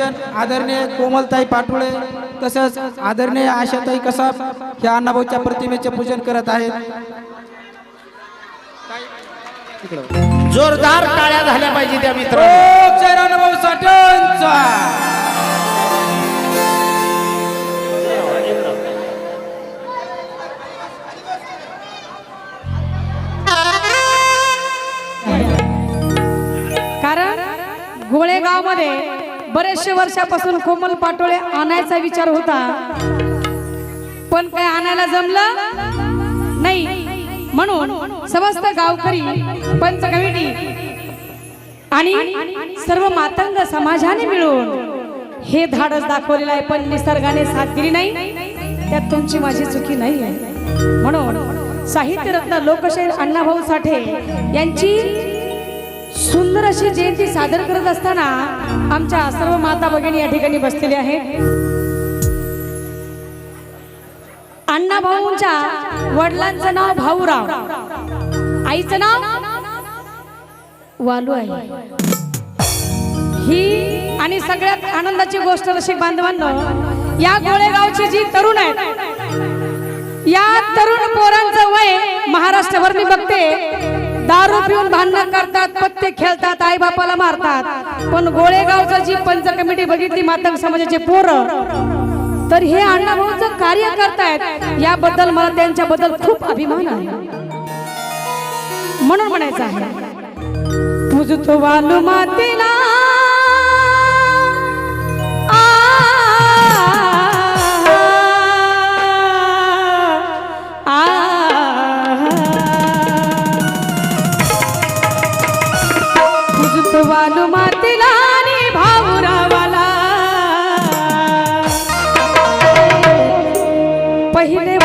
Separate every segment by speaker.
Speaker 1: पूजन आदरणीय कोमलताई पाटोळे तसंच आदरणीय आशाताई कसाब ह्या अण्णाभाऊच्या प्रतिमेचे पूजन करत आहेत.
Speaker 2: जोरदार टाळ्या झाल्या पाहिजे त्या मित्र
Speaker 1: जय अण्णाभाऊ साठेंचा.
Speaker 3: कारण गोळेगावमध्ये बरेचशे वर्षापासून कोमल पाटोळे आणायचा विचार होता. पण काय आणायला जमलं? नाही. म्हणून समस्त गावकरी पंच आणि सर्व मातंग समाजाने मिळून हे धाडस दाखवलेलं आहे पण निसर्गाने साथ दिली नाही. त्यात तुमची माझी चुकी नाही आहे म्हणून साहित्यरत्न लोकशाहीर अण्णाभाऊ साठे यांची सुंदर अशी जयंती सादर करत असताना आमच्या सर्व माता भगिनी या ठिकाणी बसलेल्या आहेत. अण्णा भाऊंच्या वडिलांचं नाव भाऊराव. आईचं नाव? वालू आहे ही आणि सगळ्यात आनंदाची गोष्ट रसिक बांधवांनो या गोळेगावची जी तरुण आहेत या तरुण पोरांचं वय महाराष्ट्रभर मी बघते. दारू पिऊन भांडण करतात पत्ते खेळतात आई बापाला मारतात. पण गोळेगावचं जी पंच कमिटी बघितली मातंग समाजाचे पोरं तर हे अण्णाभाऊचं कार्य करतायत. याबद्दल मला त्यांच्याबद्दल खूप अभिमान आहे. म्हणून म्हणायचं आहे. तुझ तो वालू पहिले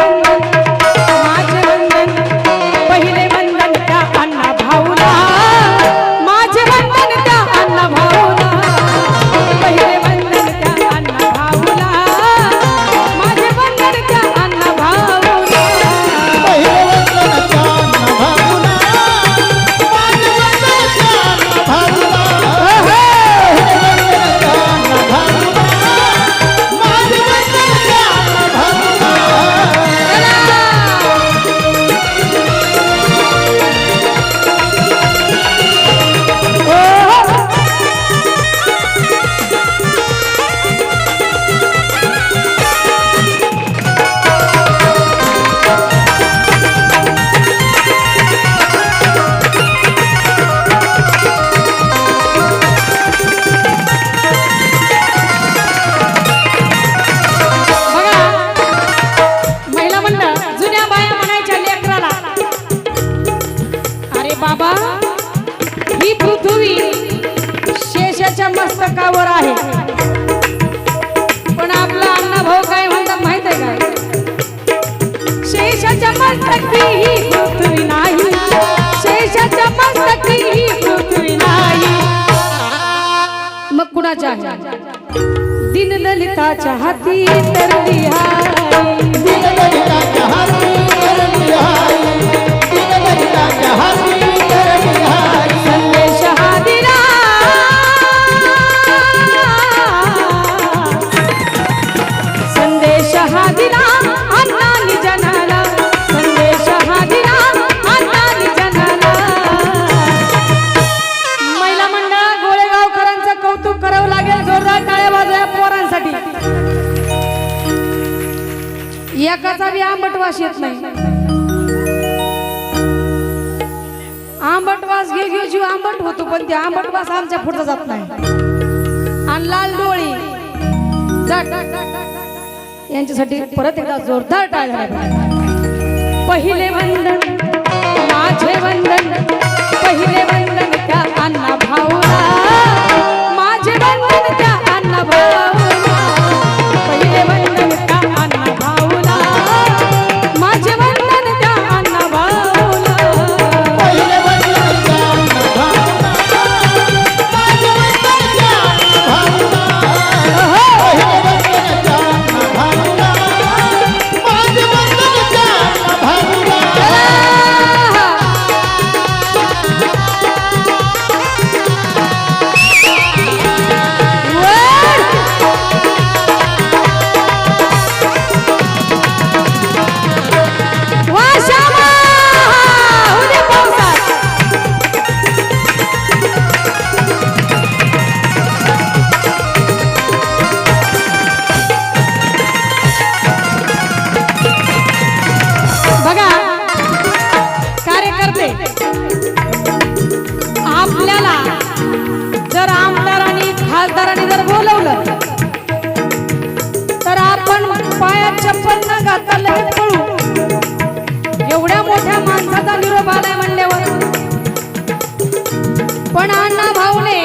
Speaker 3: मस्तकी ही पृथ्वी नाही. शेषाच्या मस्तकी ही पृथ्वी नाही. मग कुणाच्या दिन ललिताच्या हाती तर लिहाई एकाचा बी आंबट वास येत नाही. आंबट वास घे घेऊ जीव आंबट होतो पण ते आंबट वास आमच्या पुढे जात नाही. आणि लाल डोळी. यांच्यासाठी परत एकदा जोरदार टाळ पहिले वंदन माझे वंदन पहिले वंदन पायात चप्पल न घाता लगेच पळू. एवढ्या मोठ्या माणसाचा निरोप आलाय म्हणल्यावर. पण अण्णा भाऊने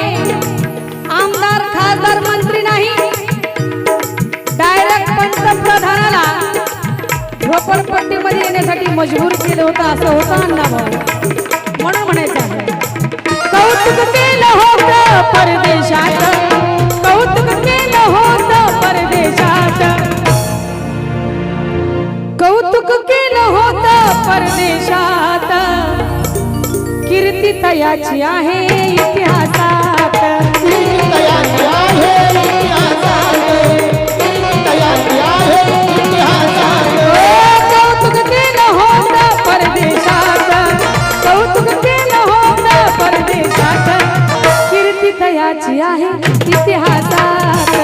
Speaker 3: आमदार खासदार मंत्री नाही. डायरेक्ट पंतप्रधानाला झोपडपट्टीमध्ये येण्यासाठी मजबूर केलं होतं असं होतं अण्णा भाऊ. म्हणून म्हणायचं कौतुक केलं होतं परदेशात. कौतुक केलं होतं परदेशात. परदेशात. कीर्ती तयाची आहे इतिहासात.
Speaker 2: तयारी आहे इतिहासात. आहे
Speaker 3: कौतुक परदेशात. कीर्ती तयाची आहे इतिहासात.